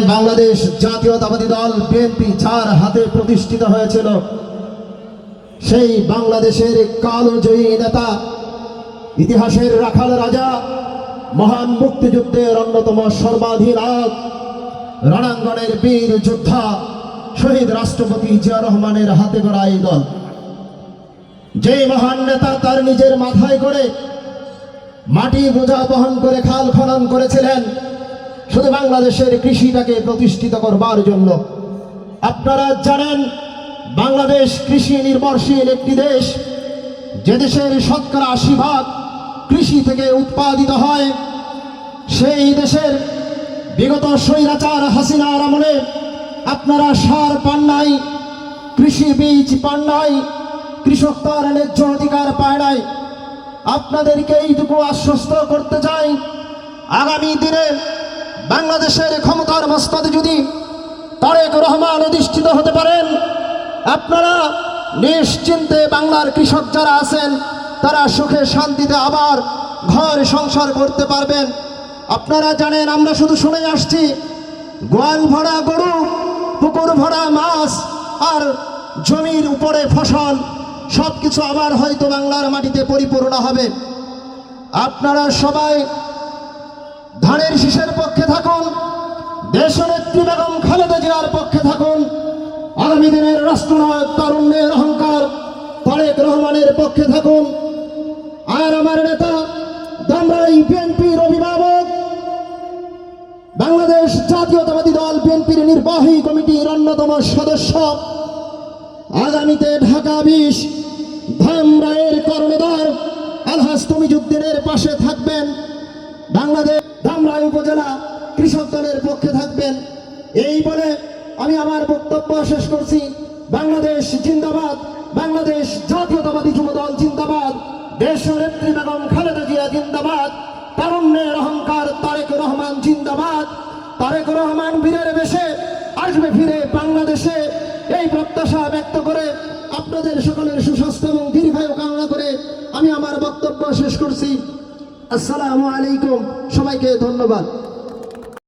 বাংলাদেশ জাতীয়তাবাদী দল বিএনপি যার হাতে প্রতিষ্ঠিত হয়েছিল। সেই বাংলাদেশের কালোজয়ী নেতা, ইতিহাসের রাখাল রাজা, মহান মুক্তিযুদ্ধের অন্যতম সর্বাধিনায়ক রণাঙ্গনের বীর যোদ্ধা, শহীদ রাষ্ট্রপতি জিয়া রহমানের হাতে গড়া এই দল। যে মহান নেতা তার নিজের মাথায় করে মাটি বোঝা বহন করে খাল খনন করেছিলেন শুধু বাংলাদেশের কৃষিটাকে প্রতিষ্ঠিত করবার জন্য। আপনারা জানেন, বাংলাদেশ কৃষি নির্ভরশীল একটি দেশ। যে দেশের শতকরা আশি ভাগ কৃষি থেকে উৎপাদিত হয়, সেই দেশের বিগত স্বৈরাচার হাসিনার আমলে আপনারা সার পান নাই, কৃষি বীজ পান নাই, কৃষক তার ন্যায্য অধিকার পায় নাই। আপনাদেরকে এইটুকু আশ্বস্ত করতে চাই, আগামী দিনে বাংলাদেশের ক্ষমতার মস্তাদে যদি তারেক রহমান অধিষ্ঠিত হতে পারেন, আপনারা নিশ্চিন্তে বাংলার কৃষক যারা আছেন, তারা সুখে শান্তিতে আবার ঘর সংসার করতে পারবেন। আপনারা জানেন, আমরা শুধু শুনে আসছি, গোয়াল ভরা গরু, পুকুর ভরা মাছ আর জমির উপরে ফসল সব কিছু আবার হয়তো বাংলার মাটিতে পরিপূর্ণ হবে। আপনারা সবাই ধানের শীষের পক্ষে থাকুন, দেশনেত্রী বেগম খালেদা জিয়ার পক্ষে থাকুন, আগামী দিনের রাষ্ট্রনায়ক তারুণ্যের অহংকার তারেক রহমানের পক্ষে থাকুন। আর আমার নেতা দামরাই বিএনপির অভিভাবক, বাংলাদেশ জাতীয়তাবাদী দল বিএনপির নির্বাহী কমিটির অন্যতম সদস্য, আগামীতে ঢাকা বিশ ধামরায়ের কর্ণধার আলহাজ তমিজুদ্দিনের পাশে থাকবেন। বাংলাদেশ ধামরাই উপজেলা কৃষক দলের পক্ষে থাকবেন। এই বলে আমি আমার বক্তব্য শেষ করছি। বাংলাদেশ জিন্দাবাদ, বাংলাদেশ জাতীয়তাবাদী যুব দল জিন্দাবাদ, দেশ নেত্রী বেগম খালেদা জিয়া জিন্দাবাদ, তারুণ্যের অহংকার তারেক রহমান জিন্দাবাদ। তারেক রহমান বীরের বেশে আসবে ফিরে বাংলাদেশে। এই প্রত্যাশা ব্যক্ত করে আপনাদের সকলের সুস্বাস্থ্য এবং দীর্ঘায়ু কামনা করে আমি আমার বক্তব্য শেষ করছি। আসসালামু আলাইকুম। সবাইকে ধন্যবাদ।